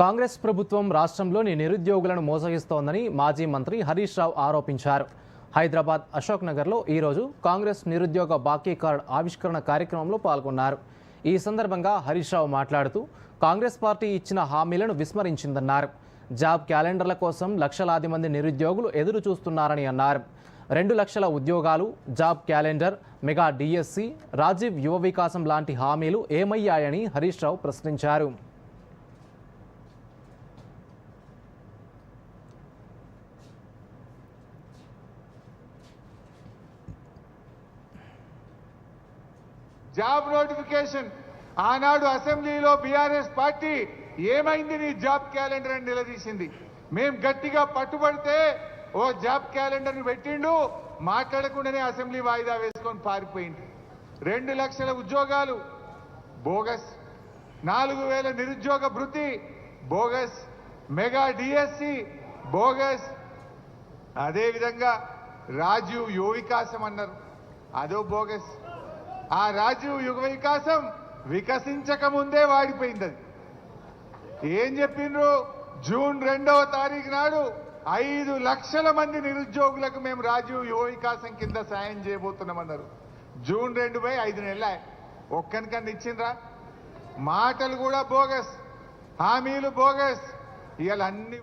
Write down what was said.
కాంగ్రెస్ ప్రభుత్వం రాష్ట్రంలోని నిరుద్యోగులను మోసగిస్తోందని మాజీ మంత్రి హరీష్ రావు ఆరోపించారు. హైదరాబాద్ అశోక్ నగర్లో ఈరోజు కాంగ్రెస్ నిరుద్యోగ బాకీ కార్డ్ ఆవిష్కరణ కార్యక్రమంలో పాల్గొన్నారు. ఈ సందర్భంగా హరీష్ రావు మాట్లాడుతూ కాంగ్రెస్ పార్టీ ఇచ్చిన హామీలను విస్మరించిందన్నారు. జాబ్ క్యాలెండర్ల కోసం లక్షలాది మంది నిరుద్యోగులు ఎదురు చూస్తున్నారని అన్నారు. రెండు లక్షల ఉద్యోగాలు job calendar mega DSC Rajiv Yuva Vikasam లాంటి హామీలు ఏమయ్యాయని హరీష్ రావు ప్రశ్నించారు. Job notification. ఆనాడు అసెంబ్లీలో బీఆర్ఎస్ పార్టీ ఏమైంది నీ జాబ్ క్యాలెండర్ అని నిలదీసింది. మేము గట్టిగా పట్టుబడితే ఓ జాబ్ క్యాలెండర్ని పెట్టిండు మాట్లాడకుండానే అసెంబ్లీ వాయిదా వేసుకొని పారిపోయింది రెండు లక్షల ఉద్యోగాలు బోగస్. నాలుగు వేల నిరుద్యోగ భృతి బోగస్. Mega DSC bogus. అదేవిధంగా రాజీవ్ యువ వికాసం అన్నారు. అదో బోగస్. ఆ రాజీవ్ యుగ వికాసం వికసించక ముందే వాడిపోయింది అది ఏం చెప్పిండ్రు? జూన్ రెండవ తారీఖు నాడు ఐదు లక్షల మంది నిరుద్యోగులకు మేము రాజీవ్ యువ వికాసం కింద సాయం చేయబోతున్నామన్నారు. జూన్ రెండు పై ఐదు నెలల ఒక్కనికన్నా ఇచ్చిండ్రా? మాటలు కూడా బోగస్. హామీలు బోగస్. ఇవాళ అన్ని